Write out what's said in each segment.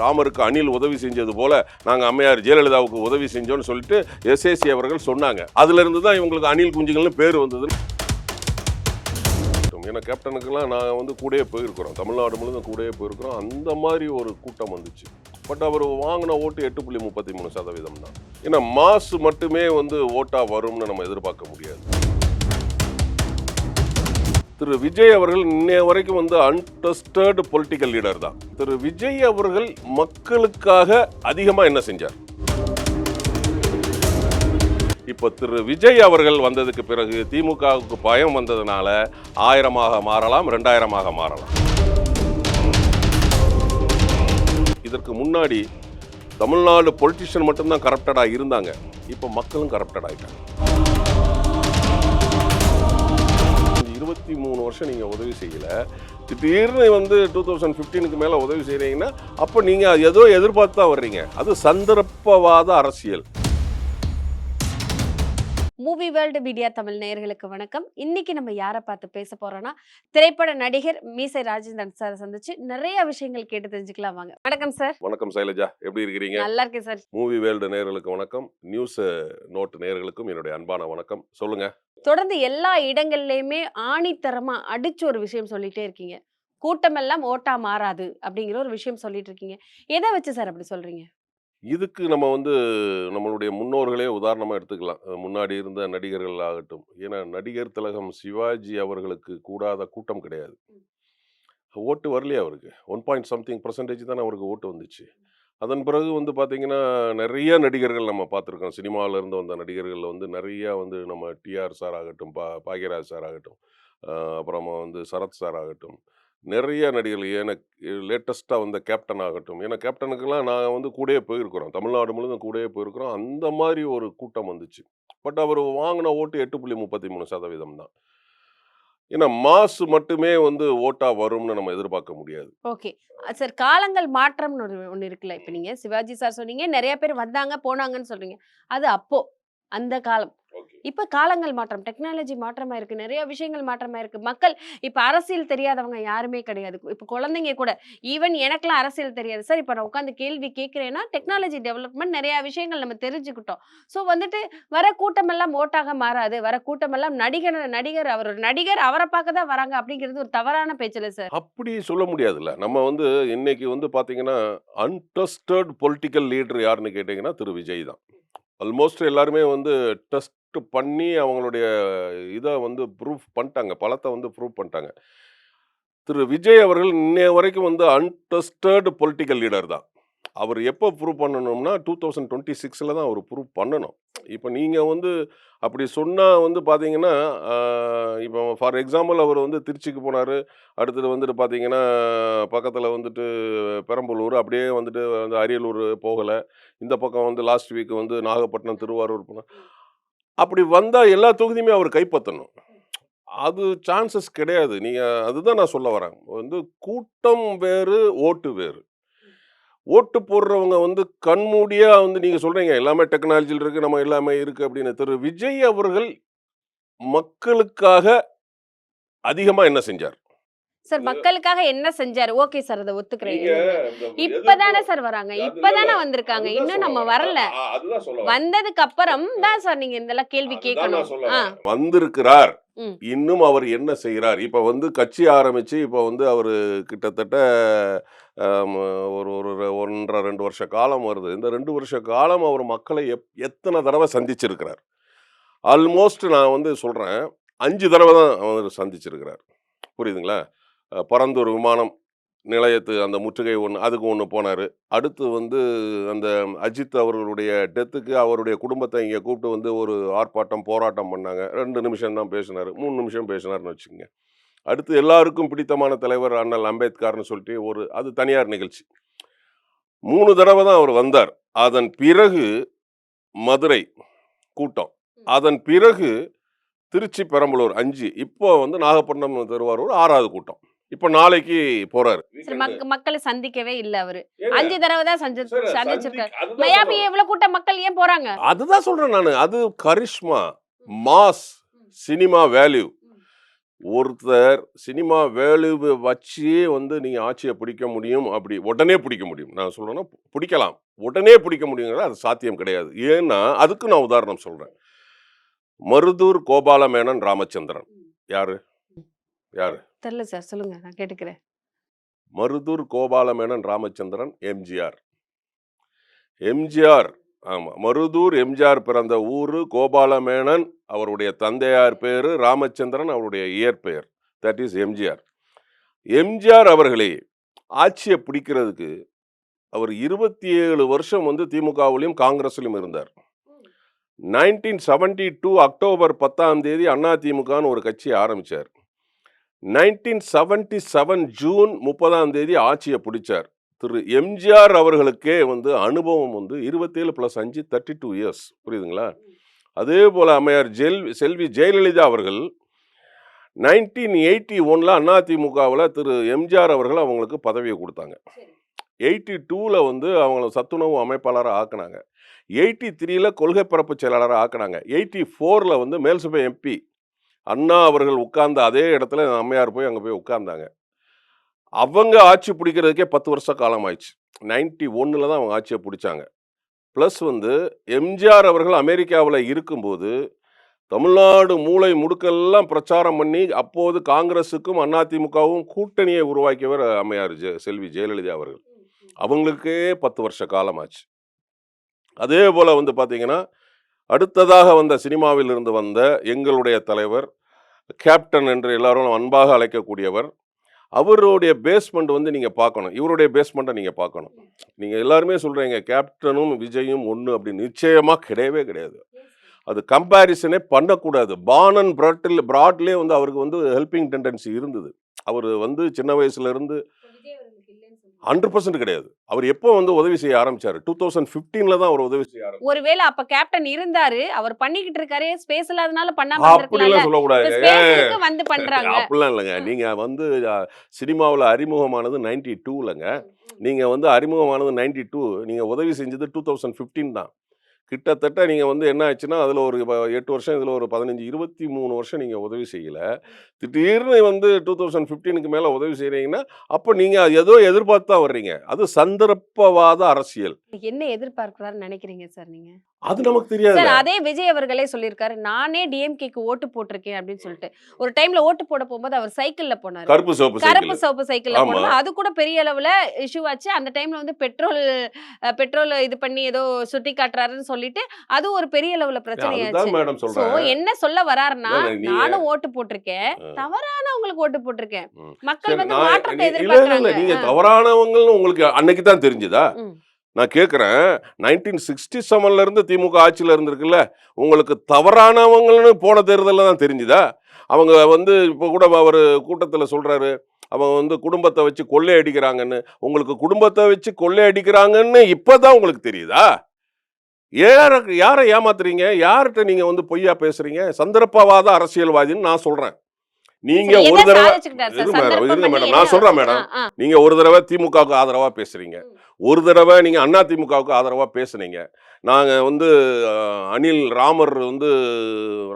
ராமருக்கு அணில் உதவி செஞ்சது போல நாங்கள் அம்மையார் ஜெயலலிதாவுக்கு உதவி செஞ்சோம்னு சொல்லிட்டு எஸ்ஏசி அவர்கள் சொன்னாங்க. அதுலேருந்து தான் இவங்களுக்கு அணில் குஞ்சுகள்னு பேர் வந்தது. ஏன்னா கேப்டனுக்கெல்லாம் நான் வந்து கூடயே போயிருக்கிறோம். தமிழ்நாடு முழுவதும் கூடயே போயிருக்கிறோம். அந்த மாதிரி ஒரு கூட்டம் வந்துச்சு. பட் அவர் வாங்கின ஓட்டு எட்டு புள்ளி முப்பத்தி மூணு சதவீதம் தான் ஏன்னா மாசு மட்டுமே வந்து ஓட்டாக வரும்னு நம்ம எதிர்பார்க்க முடியாது. திரு விஜய் அவர்கள் இன்னைய வரைக்கும் வந்து அன்டஸ்டர்டு பொலிட்டிக்கல் லீடர் தான். திரு விஜய் அவர்கள் மக்களுக்காக அதிகமாக என்ன செஞ்சார்? இப்போ திரு விஜய் அவர்கள் வந்ததுக்கு பிறகு திமுகவுக்கு பயம் வந்ததுனால ஆயிரமாக மாறலாம் ரெண்டாயிரமாக மாறலாம். இதற்கு முன்னாடி தமிழ்நாடு பொலிட்டிஷியன் மட்டும்தான் கரப்டடாக இருந்தாங்க. இப்போ மக்களும் கரப்டட் ஆகிட்டாங்க இருபத்தி மூணு வருஷம் நீங்கள் உதவி செய்யலை. திடீர்னு வந்து டூ தௌசண்ட் ஃபிஃப்டீனுக்கு மேலே உதவி செய்கிறீங்கன்னா அப்போ நீங்கள் ஏதோ எதிர்பார்த்து தான் வர்றீங்க. அது சந்தர்ப்பவாத அரசியல். மூவி வேர்ல்டு மீடியா தமிழ் நேயர்களுக்கு வணக்கம். இன்னைக்கு நம்ம யாரை பார்த்து பேச போறோம்னா திரைப்பட நடிகர் மீசை ராஜேந்திரன் சார் சந்திச்சு நிறைய விஷயங்கள் கேட்டு தெரிஞ்சுக்கலாம் வாங்க. வணக்கம் சார் வணக்கம் சைலஜா. எப்படி இருக்கிறீங்க? நல்லா இருக்கேன் சார் மூவி வேர்ல்டு நேயர்களுக்கு வணக்கம். நியூஸ் நோட் நேயர்களுக்கும் என்னுடைய அன்பான வணக்கம். சொல்லுங்க. தொடர்ந்து எல்லா இடங்கள்லயுமே ஆணித்தரமா அடிச்சு ஒரு விஷயம் சொல்லிட்டே இருக்கீங்க. கூட்டமெல்லாம் ஓட்டா மாறாது அப்படிங்கிற ஒரு விஷயம் சொல்லிட்டு இருக்கீங்க. எதை வச்சு சார் அப்படி சொல்றீங்க? இதுக்கு நம்ம வந்து நம்மளுடைய முன்னோர்களே உதாரணமாக எடுத்துக்கலாம். முன்னாடி இருந்த நடிகர்கள் ஆகட்டும். ஏன்னா நடிகர் திலகம் சிவாஜி அவர்களுக்கு கூடாத கூட்டம் கிடையாது. ஓட்டு வரலையே அவருக்கு. ஒன் பாயிண்ட் சம்திங் பர்சன்டேஜ் தானே அவருக்கு ஓட்டு வந்துச்சு. அதன் பிறகு வந்து பார்த்தீங்கன்னா நிறைய நடிகர்கள் நம்ம பார்த்துருக்கோம் சினிமாவில் இருந்து வந்த நடிகர்களில் வந்து நிறைய வந்து நம்ம டிஆர் சார் ஆகட்டும் பா பாக்யராஜ் சார் ஆகட்டும் அப்புறமா வந்து சரத் சார் ஆகட்டும் நிறைய நடிகர்கள் எனக்கு லேட்டஸ்ட்டாக வந்த கேப்டன் ஆகட்டும். ஏன்னா கேப்டனுக்கெல்லாம் நான் வந்து கூடயே போயிருக்கிறோம். தமிழ்நாடு முழுவதும் கூடயே போயிருக்கிறோம். அந்த மாதிரி ஒரு கூட்டம் வந்துச்சு. பட் அவர் வாங்கின ஓட்டு எட்டு புள்ளி முப்பத்தி மூணு சதவீதம் தான். ஏன்னா மாசு மட்டுமே வந்து ஓட்டா வரும்னு நம்ம எதிர்பார்க்க முடியாது. ஓகே. சார் காலங்கள் மாற்றம்னு ஒரு ஒன்று இருக்குல்ல. இப்போ நீங்கள் சிவாஜி சார் சொன்னீங்க. நிறைய பேர் வந்தாங்க போனாங்கன்னு சொல்றீங்க. அது அப்போ அந்த காலம். இப்ப காலங்கள் மாற்றம் டெக்னாலஜி மாற்றமா இருக்கு நிறைய விஷயங்கள் மாற்றமா இருக்கு. மக்கள் இப்ப அரசியல் தெரியாதவங்க யாருமே கிடையாது. இப்ப குழந்தைங்க கூட ஈவன் எனக்கெல்லாம் அரசியல் தெரியாது. சார் இப்ப நான் உட்காந்து கேள்வி கேட்கிறேன்னா டெக்னாலஜி டெவலப்மெண்ட் நிறைய விஷயங்கள் நம்ம தெரிஞ்சுக்கிட்டோம். ஸோ வந்துட்டு வர கூட்டமெல்லாம் ஓட்டாக மாறாது. வர கூட்டமெல்லாம் நடிகர் நடிகர் அவர் ஒரு நடிகர் அவரை பார்க்க தான் வராங்க அப்படிங்கிறது ஒரு தவறான பேச்சுல சார். அப்படி சொல்ல முடியாதுல்ல. நம்ம வந்து இன்னைக்கு வந்து பார்த்தீங்கன்னா அன்டெஸ்டட் பொலிட்டிக்கல் லீடர் யாருன்னு கேட்டிங்கன்னா திரு விஜய் தான். ஆல்மோஸ்ட் எல்லாருமே வந்து டெஸ்ட் பண்ணி அவங்களுடைய இதை வந்து ப்ரூஃப் பண்ணிட்டாங்க பலத்தை வந்து ப்ரூவ் பண்ணிட்டாங்க திரு. விஜய் அவர்கள் இன்னைய வரைக்கும் வந்து அன்டெஸ்டட் பொலிட்டிக்கல் லீடர் தான். அவர் எப்போ ப்ரூவ் பண்ணணும்னா டூ தௌசண்ட் டுவெண்ட்டி சிக்ஸில் தான் அவர் ப்ரூவ் பண்ணணும். இப்போ நீங்கள் வந்து அப்படி சொன்னால் வந்து பார்த்தீங்கன்னா இப்போ ஃபார் எக்ஸாம்பிள் அவர் வந்து திருச்சிக்கு போனார். அடுத்தது வந்துட்டு பார்த்தீங்கன்னா பக்கத்தில் வந்துட்டு பெரம்பலூர் அப்படியே வந்துட்டு வந்து அரியலூர் போகலை. இந்த பக்கம் வந்து லாஸ்ட் வீக் வந்து நாகப்பட்டினம் திருவாரூர் போனால் அப்படி வந்தால் எல்லா தொகுதியுமே அவர் கைப்பற்றணும் அது சான்சஸ் கிடையாது. நீங்கள் அதுதான் நான் சொல்ல வரேன். வந்து கூட்டம் வேறு ஓட்டு வேறு. ஓட்டு போடுறவங்க வந்து கண்மூடியாக வந்து நீங்கள் சொல்கிறீங்க எல்லாமே டெக்னாலஜியில் இருக்குது நம்ம எல்லாமே இருக்குது அப்படின்னு. திரு விஜய் அவர்கள் மக்களுக்காக அதிகமாக என்ன செஞ்சார்? சார் மக்களுக்காக என்ன செஞ்சாரு? ஓகே சார் அதை ஒத்துக்கிறேன். இப்பதானே சார் வராங்க. இப்பதானே வந்திருக்காங்க. இன்னும் நம்ம வரல. வந்ததுக்கு அப்புறம் தான் சார் நீங்க இதெல்லாம் கேள்வி கேட்கணும். வந்திருக்கிறார். இன்னும் அவர் என்ன செய்கிறார் இப்போ வந்து கட்சி ஆரம்பிச்சு இப்போ வந்து அவர் கிட்டத்தட்ட ஒரு ஒரு ஒன்றரை ரெண்டு வருஷ காலம் வருது. இந்த ரெண்டு வருஷ காலம் அவர் மக்களை எப் எத்தனை தடவை சந்திச்சிருக்கிறார்? ஆல்மோஸ்ட் நான் வந்து சொல்கிறேன் அஞ்சு தடவை தான் அவர் சந்திச்சிருக்கிறார். புரியுதுங்களா? பரந்தூர் விமானம் நிலையத்து அந்த முற்றுகை ஒன்று அதுக்கு ஒன்று போனார். அடுத்து வந்து அந்த அஜித் அவர்களுடைய டெத்துக்கு அவருடைய குடும்பத்தை இங்கே கூப்பிட்டு வந்து ஒரு ஆர்ப்பாட்டம் போராட்டம் பண்ணாங்க. ரெண்டு நிமிஷம் தான் பேசினார் மூணு நிமிஷம் பேசினார்னு வச்சுக்கோங்க. அடுத்து எல்லாருக்கும் பிடித்தமான தலைவர் அண்ணல் அம்பேத்கர்னு சொல்லிட்டு ஒரு அது தனியார் நிகழ்ச்சி. மூணு தடவை தான் அவர் வந்தார். அதன் பிறகு மதுரை கூட்டம். அதன் பிறகு திருச்சி பெரம்பலூர் அஞ்சு இப்போ வந்து நாகப்பட்டினம் திருவாரூர் ஆறாவது கூட்டம். இப்போ நாளைக்கு போறாரு. மக்களை சந்திக்கவே இல்ல அவரு. அஞ்சு தடவை தான் சந்தி சார், சந்திச்சிருக்காரு. மயாபி. எவ்வளவு கூட்டம் மக்கள் ஏன் போறாங்க? அதுதான் சொல்றேன் நான். அது கரிஷ்மா மாஸ் சினிமா வேல்யூ. ஒருத்தர் சினிமா வேல்யூவை வச்சே வந்து நீங்கள் ஆட்சியை பிடிக்க முடியும் அப்படி உடனே பிடிக்க முடியும். நான் சொல்கிறேன்னா பிடிக்கலாம். உடனே பிடிக்க முடியுங்கிறது அது சாத்தியம் கிடையாது. ஏன்னா அதுக்கு நான் உதாரணம் சொல்கிறேன் மருதூர் கோபாலமேனன் ராமச்சந்திரன். யாரு? யாரு? தெரியல சார். சொல்லுங்க. நான் கேட்டுக்கிறேன். மருதூர் கோபாலமேனன் ராமச்சந்திரன் எம்ஜிஆர். எம்ஜிஆர். ஆமாம் மருதூர் எம்ஜிஆர் பிறந்த ஊர் கோபாலமேனன். அவருடைய தந்தையார் பேர் ராமச்சந்திரன். அவருடைய இயற்பெயர். That is MGR. எம்ஜிஆர் அவர்களே ஆட்சியை பிடிக்கிறதுக்கு அவர் இருபத்தி ஏழு வருஷம் வந்து திமுகவிலையும் காங்கிரஸ்லையும் இருந்தார். நைன்டீன் செவன்டி டூ அக்டோபர் பத்தாம் தேதி அதிமுகன்னு ஒரு கட்சியை ஆரம்பித்தார் நைன்டீன் செவன்டி செவன் ஜூன் முப்பதாம் தேதி ஆட்சியை பிடிச்சார். திரு எம்ஜிஆர் அவர்களுக்கே வந்து அனுபவம் வந்து இருபத்தேழு ப்ளஸ் அஞ்சு தேர்ட்டி டூ இயர்ஸ் புரியுதுங்களா? அதே போல் அம்மையார் ஜெல் செல்வி ஜெயலலிதா அவர்கள் நைன்டீன் எயிட்டி ஒனில் அதிமுகவில் திரு எம்ஜிஆர் அவர்கள் அவங்களுக்கு பதவியை கொடுத்தாங்க. எயிட்டி டூவில் வந்து அவங்கள சத்துணவு அமைப்பாளராக ஆக்குனாங்க. எயிட்டி த்ரீல கொள்கை பரப்பு செயலாளராக ஆக்குனாங்க. எயிட்டி ஃபோரில் வந்து மேல்சபை எம்பி அண்ணா அவர்கள் உட்கார்ந்த அதே இடத்துல அம்மையார் போய் அங்கே போய் உட்கார்ந்தாங்க. அவங்க ஆட்சி பிடிக்கிறதுக்கே பத்து வருஷம் காலம் ஆயிடுச்சு. நைன்டி ஒன்னில் தான் அவங்க ஆட்சியை பிடிச்சாங்க. ப்ளஸ் வந்து எம்ஜிஆர் அவர்கள் அமெரிக்காவில் இருக்கும்போது தமிழ்நாடு மூளை முடுக்கெல்லாம் பிரச்சாரம் பண்ணி அப்போது காங்கிரஸுக்கும் அதிமுகவும் கூட்டணியை உருவாக்கியவர் அம்மையார் ஜெ செல்வி ஜெயலலிதா அவர்கள். அவங்களுக்கே பத்து வருஷ காலமாச்சு அதே போல் வந்து பார்த்தீங்கன்னா அடுத்ததாக வந்த சினிமாவில் இருந்து வந்த எங்களுடைய தலைவர் கேப்டன் என்று எல்லாரும் அன்பாக அழைக்கக்கூடியவர் அவருடைய பேஸ்மெண்ட் வந்து நீங்கள் பார்க்கணும். இவருடைய பேஸ்மெண்ட்டை நீங்கள் பார்க்கணும். நீங்கள் எல்லாருமே சொல்கிறீங்க கேப்டனும் விஜயும் ஒன்று அப்படி நிச்சயமாக கிடையவே கிடையாது. அது கம்பேரிசனே பண்ணக்கூடாது. பானன் பிராட்டில் பிராட்லேயே வந்து அவருக்கு வந்து ஹெல்பிங் டெண்டன்சி இருந்தது. அவர் வந்து சின்ன வயசுலேருந்து ஹண்ட்ரட் பர்சன்ட் கிடையாது. அவர் எப்போ வந்து உதவி செய்ய ஆரம்பிச்சாரு? டூ தௌசண்ட் ஃபிஃப்டீனில் தான் அவர் உதவி செய்ய ஆரம்பிச்சார். ஒருவேளை அப்ப கேப்டன் இருந்தாரு அவர் பண்ணிக்கிட்டு இருக்காரு ஸ்பேஸ் இல்லாதனால பண்ணாம அப்படிலாம் சொல்லக்கூடாது. வந்து பண்றாங்க. அப்படிலாம் இல்லைங்க. ம். நீங்கள் வந்து சினிமாவில் அறிமுகமானது நைன்டி டூலங்க நீங்கள் வந்து அறிமுகமானது நைன்டி டூ நீங்கள் உதவி செஞ்சது டூ தௌசண்ட் ஃபிஃப்டீன் தான். கிட்டத்தட்ட நீங்கள் வந்து என்ன ஆச்சுன்னா அதில் ஒரு எட்டு வருஷம் இதில் ஒரு பதினஞ்சு இருபத்தி மூணு வருஷம் நீங்கள் உதவி செய்யலை. திடீர்னு வந்து டூ தௌசண்ட் ஃபிஃப்டீனுக்கு மேலே உதவி செய்கிறீங்கன்னா அப்போ நீங்கள் ஏதோ எதிர்பார்த்து தான் வர்றீங்க. அது சந்தர்ப்பவாத அரசியல். என்ன எதிர்பார்க்குறாருன்னு நினைக்கிறீங்க சார் நீங்கள் அது நமக்கு தெரியாது சார் அதே விஜய் அவர்களே சொல்லியிருக்காரு நானே டிஎம்கேக்கு ஓட்டு போட்டிருக்கேன் அப்படின்னு சொல்லிட்டு. ஒரு டைம்ல ஓட்டு போட போகும்போது அவர் சைக்கிள்ல போனாரு. கருப்பு சோப்பு கருப்பு சிவப்பு சைக்கிள்ல. போனது அது கூட பெரிய அளவுல இஷ்யூ ஆச்சு. அந்த டைம்ல வந்து பெட்ரோல் பெட்ரோல் இது பண்ணி ஏதோ சுத்தி காட்டுறாருன்னு சொல்லிட்டு அது ஒரு பெரிய அளவுல பிரச்சனையாச்சு சொல்கிறேன் என்ன சொல்ல வராருன்னா நானும் ஓட்டு போட்டிருக்கேன். தவறானவங்களுக்கு ஓட்டு போட்டிருக்கேன். மக்கள் வந்து மாற்றத்தை எதிர்பார்க்கறாங்க. நீங்க தவறானவங்கன்னு உங்களுக்கு அன்னைக்கு தான் தெரிஞ்சுதா. நான் கேட்குறேன் நைன்டீன் சிக்ஸ்டி செவன்லேருந்து திமுக ஆட்சியில் இருந்திருக்குல்ல உங்களுக்கு தவறானவங்கன்னு போன தேர்தலில் தான் தெரிஞ்சுதா? அவங்க வந்து இப்போ கூட அவர் கூட்டத்தில் சொல்கிறாரு அவங்க வந்து குடும்பத்தை வச்சு கொள்ளை அடிக்கிறாங்கன்னு. உங்களுக்கு குடும்பத்தை வச்சு கொள்ளை அடிக்கிறாங்கன்னு இப்போ தான் உங்களுக்கு தெரியுதா? யார யாரை ஏமாத்துறீங்க? யார்கிட்ட நீங்கள் வந்து பொய்யா பேசுகிறீங்க சந்தர்ப்பவாத அரசியல்வாதின்னு நான் சொல்கிறேன் நீங்க ஒரு தடவை? இருங்க மேடம், பண்ணி நான் சொல்றேன் மேடம். நீங்க ஒரு தடவை திமுகவுக்கு ஆதரவா பேசுறீங்க. ஒரு தடவை நீங்க அண்ணா திமுகவுக்கு ஆதரவா பேசுனீங்க. நாங்க வந்து அனில் ராமர் வந்து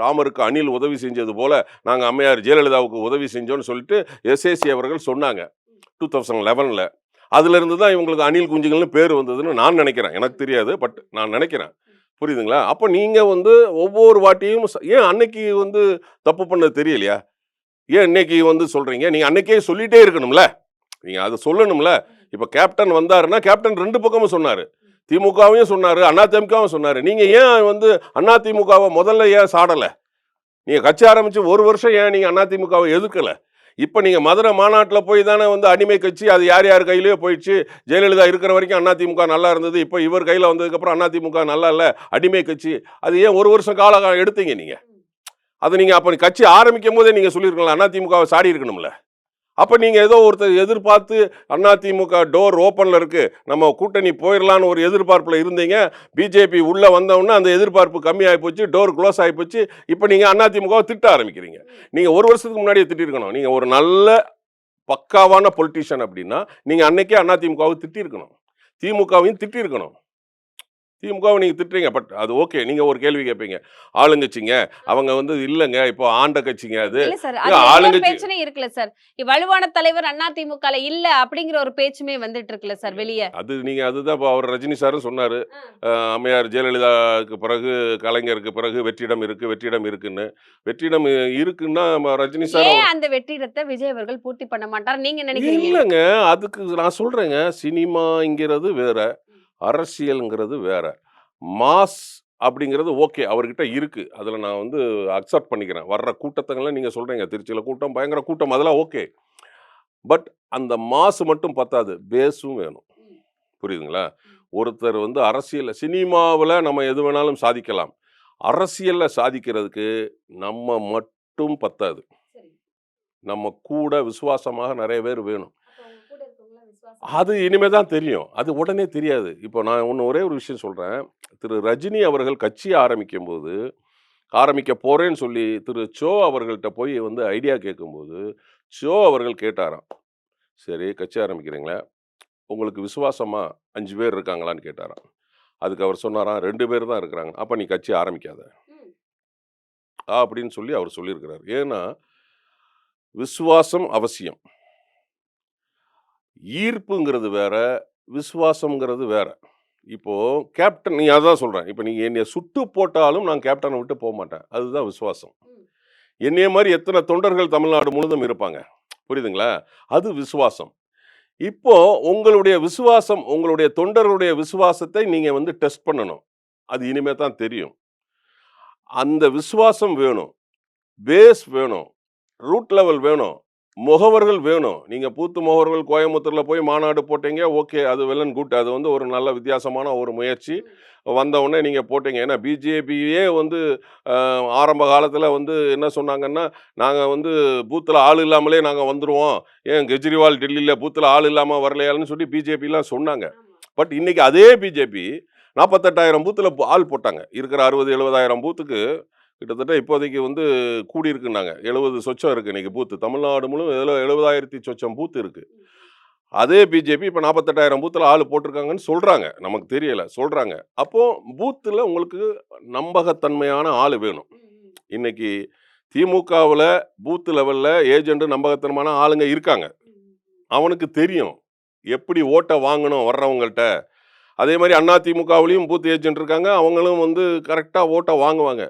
ராமருக்கு அனில் உதவி செஞ்சது போல நாங்க அம்மையார் ஜெயலலிதாவுக்கு உதவி செஞ்சோம்னு சொல்லிட்டு எஸ்ஏசி அவர்கள் சொன்னாங்க. டூ தௌசண்ட் லெவனில் அதுல இருந்து தான் இவங்களுக்கு அனில் குஞ்சுகள்னு பேர் வந்ததுன்னு நான் நினைக்கிறேன். எனக்கு தெரியாது பட் நான் நினைக்கிறேன். புரியுதுங்களா? அப்போ நீங்க வந்து ஒவ்வொரு வாட்டியும் ஏன் அன்னைக்கு வந்து தப்பு பண்ணது தெரியலையா? ஏன் இன்னைக்கு வந்து சொல்றீங்க? நீங்க அன்னைக்கே சொல்லிட்டே இருக்கணும்ல. நீங்க அதை சொல்லணும்ல. இப்ப கேப்டன் வந்தாருன்னா கேப்டன் ரெண்டு பக்கமும் சொன்னாரு. திமுகவையும் சொன்னாரு அதிமுகவும் சொன்னாரு. நீங்க ஏன் வந்து அதிமுகவை முதல்ல ஏன் சாடல? நீங்க கட்சி ஆரம்பிச்சு ஒரு வருஷம் ஏன் நீங்க அதிமுகவை எதிர்க்கல? இப்போ நீங்கள் மதுரை மாநாட்டில் போய் தானே வந்து அடிமை கட்சி அது யார் யார் கையிலேயே போயிடுச்சு. ஜெயலலிதா இருக்கிற வரைக்கும் அதிமுக நல்லா இருந்தது. இப்போ இவர் கையில் வந்ததுக்கப்புறம் அதிமுக நல்லா இல்லை அடிமை கட்சி. அது ஏன் ஒரு வருஷம் காலம் எடுத்தீங்க நீங்கள் அது நீங்கள் அப்போ கட்சி ஆரம்பிக்கும் போதே நீங்கள் சொல்லியிருக்கலாம் அதிமுகவை சாடி இருக்கணும்ல. அப்போ நீங்கள் ஏதோ ஒருத்தர் எதிர்பார்த்து அதிமுக டோர் ஓப்பனில் இருக்குது நம்ம கூட்டணி போயிடலான்னு ஒரு எதிர்பார்ப்பில் இருந்தீங்க பிஜேபி உள்ளே வந்தவுடனே அந்த எதிர்பார்ப்பு கம்மியாகி போச்சு டோர் க்ளோஸ் ஆகி போச்சு இப்போ நீங்கள் அதிமுகவை திட்ட ஆரம்பிக்கிறீங்க. நீங்கள் ஒரு வருஷத்துக்கு முன்னாடியே திட்டிருக்கணும். நீங்கள் ஒரு நல்ல பக்காவான பொலிட்டிஷியன் அப்படின்னா நீங்கள் அன்னைக்கே அதிமுகவை திட்டிருக்கணும். திமுகவையும் திட்டிருக்கணும். திமுகவை நீங்கள் திட்டுறீங்க. பட் அது ஓகே. நீங்கள் ஒரு கேள்வி கேட்பீங்க ஆளுங்கட்சிங்க. அவங்க வந்து இல்லைங்க. இப்போ ஆண்ட கட்சிங்க அது. ஆளுங்கட்சி- பேச்சுனே இருக்குல்ல சார். வலுவான தலைவர் அண்ணா திமுக இல்ல அப்படிங்கிற ஒரு பேச்சுமே வந்துட்டு இருக்குல்ல சார் வெளியே. அது நீங்கள் அதுதான் இப்போ அவர் ரஜினி சாரும் சொன்னார். அம்மையார் ஜெயலலிதாவுக்கு பிறகு கலைஞருக்கு பிறகு வெற்றிடம் இருக்குது வெற்றிடம் இருக்குன்னு. வெற்றிடம் இருக்குன்னா ரஜினி சார் அந்த வெற்றிடத்தை விஜய் அவர்கள் பூர்த்தி பண்ண மாட்டார்? நீங்க நினைக்கிறீங்க? இல்லைங்க. அதுக்கு நான் சொல்கிறேங்க சினிமாங்கிறது வேற. அரசியலுங்கிறது வேற. மாஸ் அப்படிங்கிறது ஓகே அவர்கிட்ட இருக்கு. அதில் நான் வந்து அக்செப்ட் பண்ணிக்கிறேன். வர்ற கூட்டத்தங்கள்லாம் நீங்கள் சொல்கிறீங்க திருச்சியில் கூட்டம் பயங்கர கூட்டம் அதெல்லாம் ஓகே. பட் அந்த மாசு மட்டும் பத்தாது. பேஸும் வேணும். புரியுதுங்களா? ஒருத்தர் வந்து அரசியல் சினிமாவில் நம்ம எது வேணாலும் சாதிக்கலாம். அரசியலில் சாதிக்கிறதுக்கு நம்ம மட்டும் பத்தாது. நம்ம கூட விசுவாசமாக நிறைய பேர் வேணும். அது இனிமே தான் தெரியும். அது உடனே தெரியாது. இப்போ நான் ஒன்று ஒரே ஒரு விஷயம் சொல்கிறேன் திரு ரஜினி அவர்கள் கட்சி ஆரம்பிக்கும் போது ஆரம்பிக்க போகிறேன்னு சொல்லி திரு சோ அவர்கள்ட்ட போய் வந்து ஐடியா கேட்கும்போது சோ அவர்கள் கேட்டாராம். சரி கட்சி ஆரம்பிக்கிறீங்களா? உங்களுக்கு விசுவாசமா அஞ்சு பேர் இருக்காங்களான்னு கேட்டாராம். அதுக்கு அவர் சொன்னாராம் ரெண்டு பேர் தான் இருக்கிறாங்க. அப்போ நீ கட்சி ஆரம்பிக்காத. அப்படின்னு சொல்லி அவர் சொல்லியிருக்கிறார். ஏன்னா விசுவாசம் அவசியம். ஈர்ப்புங்கிறது வேற விசுவாசம்ங்கிறது வேற. இப்போ கேப்டன் நீ அதான் சொல்றேன் இப்போ நீங்க என்னைய சுட்டு போட்டாலும் நான் கேப்டனை விட்டு போக மாட்டேன். அதுதான் விசுவாசம். என்னைய மாதிரி எத்தனை தொண்டர்கள் தமிழ்நாடு முழுதும் இருப்பாங்க. புரியுதுங்களா? அது விசுவாசம். இப்போ உங்களுடைய விசுவாசம் உங்களுடைய தொண்டர்களுடைய விசுவாசத்தை நீங்க வந்து டெஸ்ட் பண்ணணும். அது இனிமே தான் தெரியும். அந்த விசுவாசம் வேணும். பேஸ் வேணும். ரூட் லெவல் வேணும். முகவர்கள் வேணும். நீங்கள் பூத்து முகவர்கள் கோயம்புத்தூரில் போய் மாநாடு போட்டீங்க ஓகே அது வெல் அண்ட் குட் அது வந்து ஒரு நல்ல வித்தியாசமான ஒரு முயற்சி. வந்த உடனே நீங்கள் போட்டீங்க. ஏன்னா பிஜேபியே வந்து ஆரம்ப காலத்தில் வந்து என்ன சொன்னாங்கன்னா நாங்கள் வந்து பூத்தில் ஆள் இல்லாமலே நாங்கள் வந்துடுவோம் ஏன் கெஜ்ரிவால் டெல்லியில் பூத்தில் ஆள் இல்லாமல் வரலையான்னு சொல்லி பிஜேபிலாம் சொன்னாங்க. பட் இன்னைக்கு அதே பிஜேபி நாற்பத்தெட்டாயிரம் பூத்தில் ஆள் போட்டாங்க. இருக்கிற அறுபது எழுபதாயிரம் பூத்துக்கு கிட்டத்தட்ட இப்போதைக்கு வந்து கூடி இருக்குன்னாங்க எழுபது சொச்சம் இருக்குது இன்னைக்கு பூத்து. தமிழ்நாடு முழு எழு எழுபதாயிரத்தி சொச்சம் பூத்து இருக்குது அதே பிஜேபி இப்போ நாற்பத்தெட்டாயிரம் பூத்தில் ஆள் போட்டிருக்காங்கன்னு சொல்கிறாங்க நமக்கு தெரியல சொல்கிறாங்க அப்போது பூத்தில் உங்களுக்கு நம்பகத்தன்மையான ஆள் வேணும். இன்னைக்கு திமுகவில் பூத்து லெவலில் ஏஜென்ட் நம்பகத்தனமான ஆளுங்க இருக்காங்க. அவனுக்கு தெரியும் எப்படி ஓட்டை வாங்கணும் வர்றவங்கள்ட்ட. அதே மாதிரி அண்ணா திமுகவுலையும் பூத் ஏஜென்ட் இருக்காங்க. அவங்களும் வந்து கரெக்டாக ஓட்டை வாங்குவாங்க.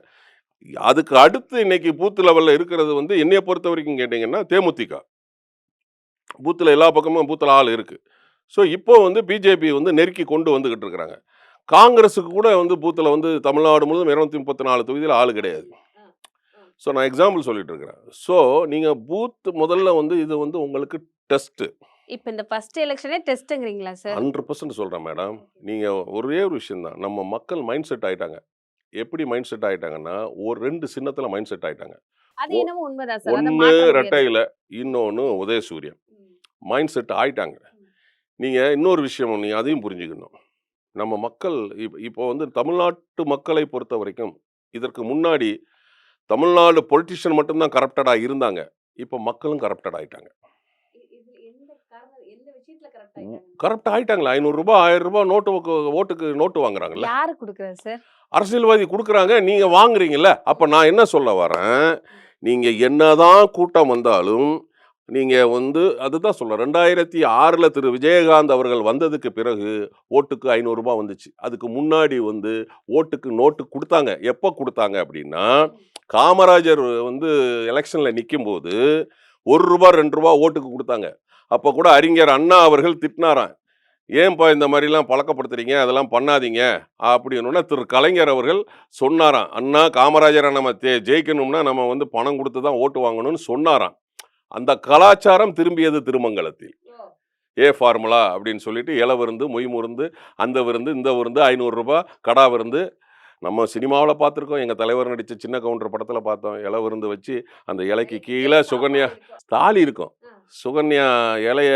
அதுக்கு அடுத்து இன்னைக்கு பூத் லெவலில் இருக்கிறது வந்து என்னைய பொறுத்த வரைக்கும் கேட்டிங்கன்னா தேமுதிக. பூத்தில் எல்லா பக்கமும் பூத்தில் ஆள் இருக்குது ஸோ இப்போ வந்து பிஜேபி வந்து நெருக்கி கொண்டு வந்துக்கிட்டு இருக்கிறாங்க. காங்கிரஸுக்கு கூட வந்து பூத்தில் வந்து தமிழ்நாடு முழுவதும் இரநூத்தி முப்பத்தி நாலு தொகுதியில் ஆள் கிடையாது. ஸோ நான் எக்ஸாம்பிள் சொல்லிட்டு இருக்கிறேன். ஸோ நீங்கள் பூத் முதல்ல வந்து இது வந்து உங்களுக்கு டெஸ்ட்டு இப்ப இந்த ஃபர்ஸ்ட் எலெக்ஷனே டெஸ்ட்ங்கிறீங்களா சார் ஹண்ட்ரட் பர்சன்ட் சொல்கிறேன் மேடம் நீங்கள் ஒரே ஒரு விஷயந்தான் நம்ம மக்கள் மைண்ட் செட் ஆயிட்டாங்க. எப்படி மைண்ட் செட் ஆயிட்டாங்கன்னா ஒரு ரெண்டு சின்னத்தில் மைண்ட் செட் ஆயிட்டாங்க. ஒன்று. ரெட்டையில் இன்னொன்று உதயசூரியன். மைண்ட் செட் ஆயிட்டாங்க. நீங்கள் இன்னொரு விஷயம் நீங்கள் அதையும் புரிஞ்சுக்கணும். நம்ம மக்கள் இப்போ இப்போ வந்து தமிழ்நாட்டு மக்களை பொறுத்த வரைக்கும் இதற்கு முன்னாடி தமிழ்நாடு பொலிட்டிஷியன் மட்டும்தான் கரப்டடாக இருந்தாங்க. இப்போ மக்களும் கரப்டட் ஆயிட்டாங்க. கரப்ட் ஆயிட்டாங்களா? ஐநூறுரூபா ஆயிரம் ரூபாய் நோட்டு ஓட்டுக்கு நோட்டு வாங்குறாங்கல்ல? யாரு குடுக்குறது சார்? அரசியல்வாதி கொடுக்குறாங்க நீங்கள் வாங்குறீங்கல்ல. அப்போ நான் என்ன சொல்ல வரேன்? நீங்கள் என்னதான் கூட்டம் வந்தாலும் நீங்கள் வந்து அதுதான் சொல்ல ரெண்டாயிரத்தி ஆறில் திரு. விஜயகாந்த் அவர்கள் வந்ததுக்கு பிறகு ஓட்டுக்கு ஐநூறுரூபா வந்துச்சு. அதுக்கு முன்னாடி வந்து ஓட்டுக்கு நோட்டு கொடுத்தாங்க. எப்போ கொடுத்தாங்க அப்படின்னா காமராஜர் வந்து எலெக்ஷனில் நிற்கும்போது ஒரு ரூபா ரெண்டு ரூபா ஓட்டுக்கு கொடுத்தாங்க. அப்போ கூட அறிஞர் அண்ணா அவர்கள் திட்டினாராம். ஏன்பா இந்த மாதிரிலாம் பழக்கப்படுத்துறீங்க? அதெல்லாம் பண்ணாதீங்க. அப்படின்னா திரு. கலைஞர் அவர்கள் சொன்னாராம். அண்ணா காமராஜரை நம்ம தே- ஜெயிக்கணும்னா நம்ம வந்து பணம் கொடுத்து தான் ஓட்டு வாங்கணும்னு சொன்னாராம். அந்த கலாச்சாரம் திரும்பியது திருமங்கலத்தில். A formula? அப்படின்னு சொல்லிட்டு இல விருந்து மொய் மருந்து அந்த விருந்து இந்த விருந்து ஐநூறுரூபா கடா விருந்து நம்ம சினிமாவில் பார்த்துருக்கோம் எங்கள் தலைவர் நடித்த சின்ன கவுண்டர் படத்தில் பார்த்தோம் இல விருந்து வச்சு அந்த இலைக்கு கீழே சுகன்யா தாலி இருக்கும். சுகன்யா இலைய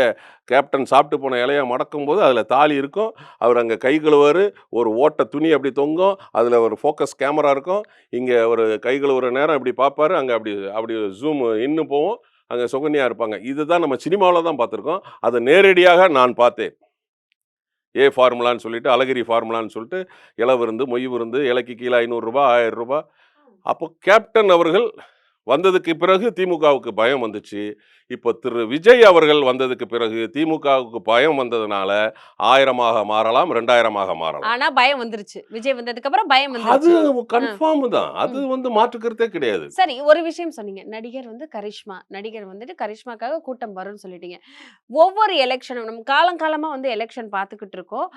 கேப்டன் சாப்பிட்டு போன இலைய மடக்கும் போது அதில் தாலி இருக்கும். அவர் அங்கே கை கழுவாரு ஒரு ஓட்ட துணி அப்படி தொங்கும். அதில் ஒரு ஃபோக்கஸ் கேமரா இருக்கும். இங்கே ஒரு கை கழுவுற நேரம் இப்படி பார்ப்பாரு அங்கே அப்படி அப்படி ஜூம் இன்னும் போவோம். அங்கே சுகன்யா இருப்பாங்க. இதுதான் நம்ம சினிமாவில் தான் பார்த்துருக்கோம் அதை நேரடியாக நான் பார்த்தேன். ஏ ஃபார்முலான்னு சொல்லிட்டு அழகிரி ஃபார்முலான்னு சொல்லிட்டு இலை விருந்து மொய் விருந்து இலைக்கு கீழே ஐநூறுரூபா ஆயிரம் ரூபாய் அப்போ கேப்டன் அவர்கள் வந்ததுக்கு பிறகு திமுகவுக்கு பயம் வந்துச்சு. இப்போ திரு விஜய் அவர்கள் வந்ததுக்கு பிறகு திமுகவுக்கு பயம் வந்ததுனால ஆயிரமாக மாறலாம் ரெண்டாயிரமாக மாறலாம். ஆனா பயம் வந்துருச்சு. விஜய் வந்ததுக்கு அப்புறம் பயம் அது கன்ஃபார்ம் தான். அது வந்து மாற்றுக்கிறதே கிடையாது. சரி ஒரு விஷயம் சொன்னீங்க. நடிகர் வந்து கரிஷ்மா. நடிகர் வந்துட்டு கரிஷ்மாக்காக கூட்டம் வரும்னு சொல்லிட்டீங்க. ஒவ்வொரு எலெக்ஷனும் நம்ம காலங்காலமா வந்து எலெக்ஷன் பார்த்துக்கிட்டு இருக்கோம்.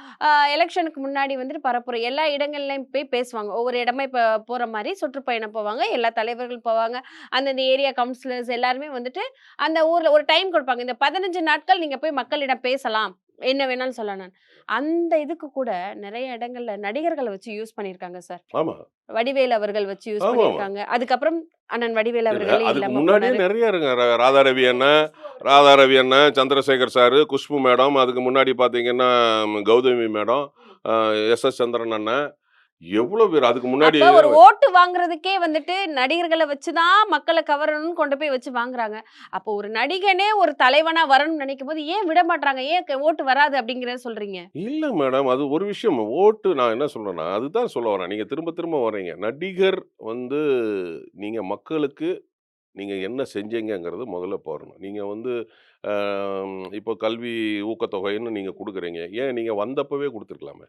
எலெக்ஷனுக்கு முன்னாடி வந்துட்டு பரப்புற எல்லா இடங்கள்லயும் போய் பேசுவாங்க. ஒவ்வொரு இடமா இப்போ போற மாதிரி சுற்றுப்பயணம் போவாங்க. எல்லா தலைவர்கள் போவாங்க. அந்தந்த ஏரியா கவுன்சிலர்ஸ் எல்லாருமே வந்துட்டு அந்த ஊர்ல ஒரு டைம் கொடுப்பாங்க. இந்த பதினஞ்சு நாட்கள் நீங்க போய் மக்களிடம் பேசலாம். என்ன வேணாலும் சொல்லலாம் அந்த இதுக்கு கூட நிறைய இடங்கள்ல நடிகர்களை வச்சு யூஸ் பண்ணியிருக்காங்க சார் ஆமா. வடிவேல் அவர்கள் வச்சு யூஸ் ஆமா. பண்ணியிருக்காங்க. அதுக்கப்புறம் அண்ணன் வடிவேல் அவர்களே முன்னாடியே. நிறைய இருங்க. ரா- ராதா ரவி அண்ணன் ராதா ரவி அண்ணன் சந்திரசேகர் சார் குஷ்பு மேடம் அதுக்கு முன்னாடி பார்த்தீங்கன்னா ம், Gautami madam S S Chandran அண்ணன் எவ்வளோ பேர்? அதுக்கு முன்னாடி ஒரு ஓட்டு வாங்குறதுக்கே வந்துட்டு நடிகர்களை வச்சுதான் மக்களை கவரணும்னு கொண்டு போய் வச்சு வாங்குறாங்க. அப்போ ஒரு நடிகனே ஒரு தலைவனா வரணும்னு நினைக்கும் போது ஏன் விட மாட்டாங்க ஏன் ஓட்டு வராது அப்படிங்கறத சொல்றீங்க? இல்லை மேடம் அது ஒரு விஷயம். ஓட்டு நான் என்ன சொல்றேன்னா அதுதான் சொல்ல வரேன். நீங்கள் திரும்ப திரும்ப வர்றீங்க. நடிகர் வந்து நீங்கள் மக்களுக்கு நீங்கள் என்ன செஞ்சீங்கங்கிறது முதல்ல போடணும் நீங்கள் வந்து இப்போ கல்வி ஊக்கத்தொகைன்னு நீங்கள் கொடுக்குறீங்க. ஏன் நீங்கள் வந்தப்பவே கொடுத்துருக்கலாமே?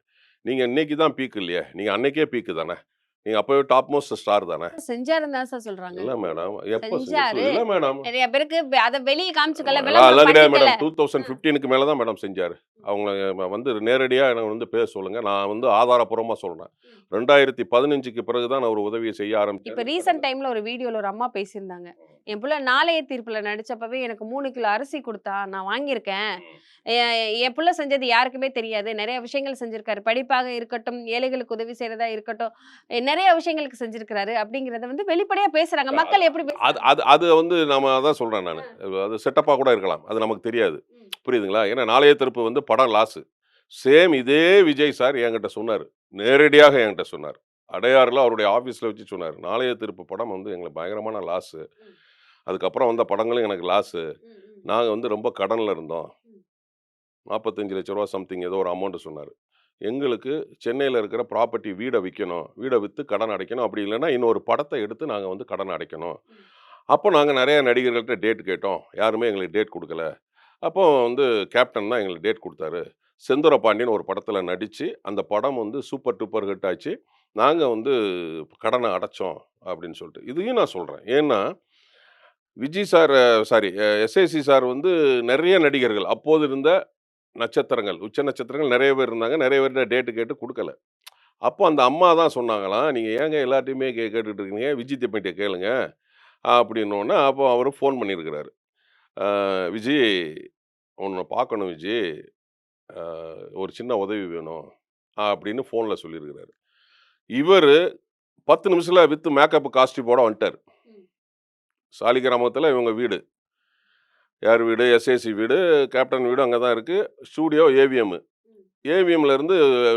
நீங்கள் இன்னைக்கு தான் பீக் இல்லையா? நீங்கள் அன்னைக்கே பீக்கு தானே? நீங்கள் அப்போவே டாப் மோஸ்ட் ஸ்டார் தானே? செஞ்சாருன்னு தான் சார் சொல்றாங்க. இல்லை மேடம் எப்போ செஞ்சாரு. இல்லை மேடம் நிறைய பேருக்கு அத வெளியே காமிச்சுக்கல அதெல்லாம் கிடையாது மேடம் டூ தௌசண்ட் ஃபிஃப்டீனுக்கு மேலே தான் மேடம் செஞ்சார். அவங்கள வந்து நேரடியாக எனக்கு வந்து பேச சொல்லுங்க. நான் வந்து ஆதாரப்பூர்வமாக சொல்கிறேன் ரெண்டாயிரத்தி பதினஞ்சுக்கு பிறகு தான் நான் ஒரு உதவியை செய்ய இப்ப ஆரம்பிச்சேன் ரீசெண்ட் டைம்ல ஒரு வீடியோல ஒரு அம்மா பேசியிருந்தாங்க. என் புள்ள நாளைய தீர்ப்புல நடிச்சப்பவே எனக்கு மூணு கிலோ அரிசி கொடுத்தா நான் வாங்கியிருக்கேன். என் புள்ள செஞ்சது யாருக்குமே தெரியாது. நிறைய விஷயங்கள் செஞ்சிருக்காரு. படிப்பாக இருக்கட்டும் ஏழைகளுக்கு உதவி செய்யறதா இருக்கட்டும் நிறைய விஷயங்களுக்கு செஞ்சிருக்காரு அப்படிங்கறத வந்து வெளிப்படையா பேசுறாங்க. மக்கள் எப்படி அது? அது அது வந்து நம்ம அதான் சொல்கிறேன் நான். அது செட்டப்பாக கூட இருக்கலாம். அது நமக்கு தெரியாது. புரியுதுங்களா? ஏன்னா நாளைய திருப்பு வந்து படம் லாஸு சேம் இதே விஜய் சார் என்கிட்ட சொன்னார். நேரடியாக என்கிட்ட சொன்னார். அடையாறில் அவருடைய ஆஃபீஸில் வச்சு சொன்னார். நாளைய திருப்பு படம் வந்து எங்களுக்கு பயங்கரமான லாஸு அதுக்கப்புறம் வந்த படங்களும் எனக்கு லாஸு நாங்கள் வந்து ரொம்ப கடனில் இருந்தோம். நாற்பத்தஞ்சு லட்ச ரூபா சம்திங் ஏதோ ஒரு அமௌண்ட்டு சொன்னார். எங்களுக்கு சென்னையில் இருக்கிற ப்ராப்பர்ட்டி வீடை விற்கணும் வீடை விற்று கடன் அடைக்கணும். அப்படி இல்லைன்னா இன்னொரு படத்தை எடுத்து நாங்கள் வந்து கடன் அடைக்கணும். அப்போ நாங்கள் நிறைய நடிகர்கள்ட்ட டேட் கேட்டோம். யாருமே எங்களுக்கு டேட் கொடுக்கல. அப்போ வந்து கேப்டன் தான் எங்களுக்கு டேட் கொடுத்தாரு. செந்தூர பாண்டியன் ஒரு படத்தில் நடித்து அந்த படம் வந்து சூப்பர் டூப்பர் ஹிட் ஆச்சு. நாங்கள் வந்து கடனை அடைச்சோம் அப்படின்னு சொல்லிட்டு. இதையும் நான் சொல்கிறேன் ஏன்னா Vijay sir sorry SAC sir வந்து நிறைய நடிகர்கள் அப்போது இருந்த நட்சத்திரங்கள் உச்ச நட்சத்திரங்கள் நிறைய பேர் இருந்தாங்க நிறைய பேர் டேட்டு கேட்டு கொடுக்கல. அப்போ அந்த அம்மா தான் சொன்னாங்களாம் நீங்கள் ஏங்க எல்லாத்தையுமே கே கேட்டுட்டு இருக்கீங்க விஜய் தம்பிகிட்ட கேளுங்க? அப்படின்னோடனே அப்போ அவர் ஃபோன் பண்ணியிருக்கிறாரு. விஜி விஜய் உன்னை பார்க்கணும் விஜய் ஒரு சின்ன உதவி வேணும் அப்படின்னு ஃபோனில் சொல்லியிருக்கிறாரு. இவர் பத்து நிமிஷத்தில் வித்து மேக்கப் காஸ்டியூமோட வந்துட்டார். சாலி கிராமத்தில் இவங்க வீடு. யார் வீடு? எஸ்ஏசி வீடு. கேப்டன் வீடு அங்கே தான் இருக்குது ஸ்டூடியோ ஏவிஎம் ஏவிஎம்ல இருந்து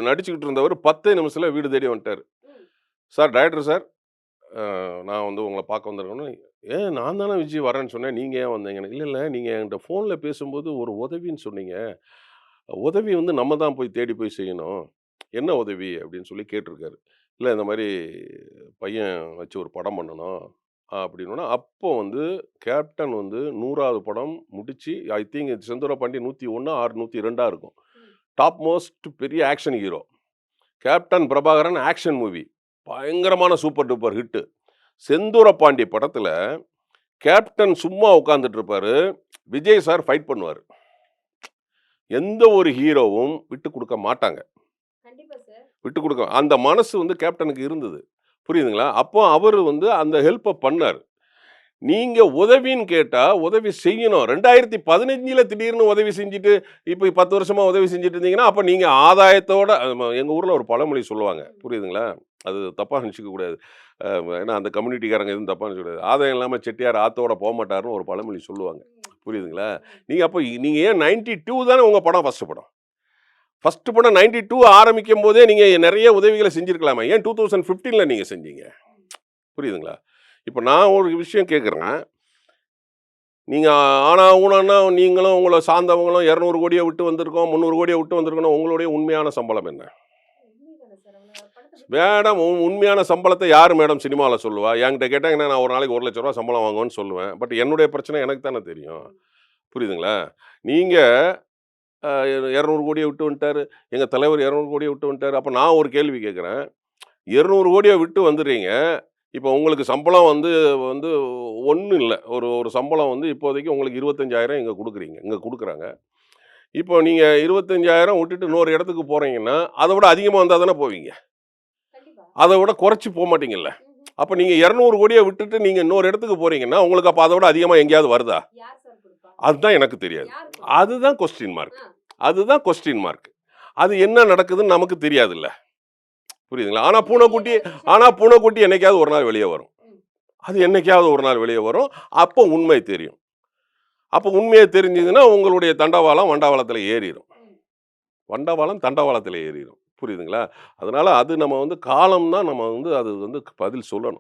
நடிச்சுக்கிட்டு இருந்தவர் பத்தே நிமிஷத்தில் வீடு தேடி வந்துட்டார். சார் டைரக்டர் சார் நான் வந்து உங்களை பார்க்க வந்திருக்கேன்னு ஏன் நான் தானே விஜய் வரேன்னு சொன்னேன். நீங்கள் ஏன் வந்தீங்க? இல்லை இல்லை. நீங்கள் என்கிட்ட ஃபோனில் பேசும்போது ஒரு உதவின்னு சொன்னீங்க. உதவி வந்து நம்ம தான் போய் தேடி போய் செய்யணும். என்ன உதவி? அப்படின்னு சொல்லி கேட்டிருக்காரு. இல்லை இந்த மாதிரி பையன் வச்சு ஒரு படம் பண்ணணும். அப்படின்னா அப்போ வந்து கேப்டன் வந்து நூறாவது படம் முடிச்சு ஐ திங்க் செந்தூர பாண்டி நூற்றி ஒன்று ஆறு நூற்றி ரெண்டாக இருக்கும். டாப் மோஸ்ட் பெரிய action hero. Captain Prabhakaran action movie. பயங்கரமான super duper hit. Senthoora Pandi படத்தில் கேப்டன் சும்மா உட்காந்துட்டு இருப்பாரு விஜய் சார் ஃபைட் பண்ணுவார். எந்த ஒரு ஹீரோவும் விட்டு கொடுக்க மாட்டாங்க. விட்டு கொடுக்க அந்த மனசு வந்து கேப்டனுக்கு இருந்தது. புரியுதுங்களா? அப்போ அவர் வந்து அந்த ஹெல்ப்பை பண்ணார். நீங்கள் உதவின்னு கேட்டால் உதவி செய்யணும். ரெண்டாயிரத்தி பதினஞ்சில் திடீர்னு உதவி செஞ்சுட்டு இப்போ பத்து வருஷமாக உதவி செஞ்சுட்டு இருந்தீங்கன்னா அப்போ நீங்கள் ஆதாயத்தோட எங்கள் ஊரில் ஒரு பழமொழி சொல்லுவாங்க. புரியுதுங்களா? அது தப்பாக நினச்சிக்க கூடாது. அஹ் ஏன்னா அந்த கம்யூனிட்டிக்காரங்க எதுவும் தப்பாக நினச்சிக்க கூடாது. ஆதாயம் இல்லாமல் செட்டியார் ஆத்தோட போக மாட்டாருன்னு ஒரு பழமொழி சொல்லுவாங்க. புரியுதுங்களா? நீங்கள் அப்போ நீங்கள் ஏன் நைன்டி டூ தானே உங்கள் படம் ஃபஸ்ட்டு படம்? ஃபஸ்ட்டு படம் நைன்டி டூ ஆரம்பிக்கும் போதே நீங்கள் நிறைய உதவிகளை செஞ்சுருக்கலாமா. ஏன் டூ தௌசண்ட் ஃபிஃப்டீனில் நீங்கள் செஞ்சீங்க? புரியுதுங்களா? இப்போ நான் ஒரு விஷயம் கேட்குறேன். நீங்கள் ஆனால் ஊனா நீங்களும் உங்களை சார்ந்தவங்களும் இரநூறு கோடியை விட்டு வந்திருக்கோம் முந்நூறு கோடியை விட்டு வந்திருக்கணும் உங்களுடைய உண்மையான சம்பளம் என்ன? மேடம் உண்மையான சம்பளத்தை யார் மேடம் சினிமாவில் சொல்லுவா? என்கிட்ட கேட்டாங்கன்னா நான் ஒரு நாளைக்கு ஒரு லட்ச ரூபா சம்பளம் வாங்குவேன்னு சொல்லுவேன். பட் என்னுடைய பிரச்சனை எனக்கு தானே தெரியும். புரியுதுங்களா? நீங்கள் இரநூறு கோடியை விட்டு வந்துட்டாரு. எங்கள் தலைவர் இரநூறு கோடியை விட்டு வந்துட்டாரு. அப்போ நான் ஒரு கேள்வி கேட்குறேன். இரநூறு கோடியை விட்டு வந்துடுறீங்க இப்போ உங்களுக்கு சம்பளம் வந்து வந்து ஒன்றும் இல்லை. ஒரு ஒரு சம்பளம் வந்து இப்போதைக்கு உங்களுக்கு இருபத்தஞ்சாயிரம் இங்கே கொடுக்குறீங்க. இங்கே கொடுக்குறாங்க. இப்போ நீங்கள் இருபத்தஞ்சாயிரம் விட்டுட்டு இன்னொரு இடத்துக்கு போகிறீங்கன்னா அதை விட அதிகமாக வந்தால் தானே போவீங்க. அதை விட குறைச்சி போக மாட்டீங்கல்ல. அப்போ நீங்கள் இரநூறு கோடியை விட்டுட்டு நீங்கள் இன்னொரு இடத்துக்கு போகிறீங்கன்னா உங்களுக்கு அப்போ அதை விட அதிகமாக எங்கேயாவது வருதா? அதுதான் எனக்கு தெரியாது. அதுதான் கொஸ்டின் மார்க் அதுதான் கொஸ்டின் மார்க் அது என்ன நடக்குதுன்னு நமக்கு தெரியாதுல்ல. புரியுதுங்களா? ஆனால் பூனைக்குட்டி ஆனால் பூனைக்குட்டி என்னைக்காவது ஒரு நாள் வெளியே வரும். அது என்னைக்காவது ஒரு நாள் வெளியே வரும். அப்போ உண்மை தெரியும். அப்போ உண்மையை தெரிஞ்சதுன்னா உங்களுடைய தண்டவாளம் வண்டவாளத்தில் ஏறிடும் வண்டவாளம் தண்டவாளத்தில் ஏறிடும் புரியுதுங்களா? அதனால அது நம்ம வந்து காலம் தான் நம்ம வந்து அது வந்து பதில் சொல்லணும்.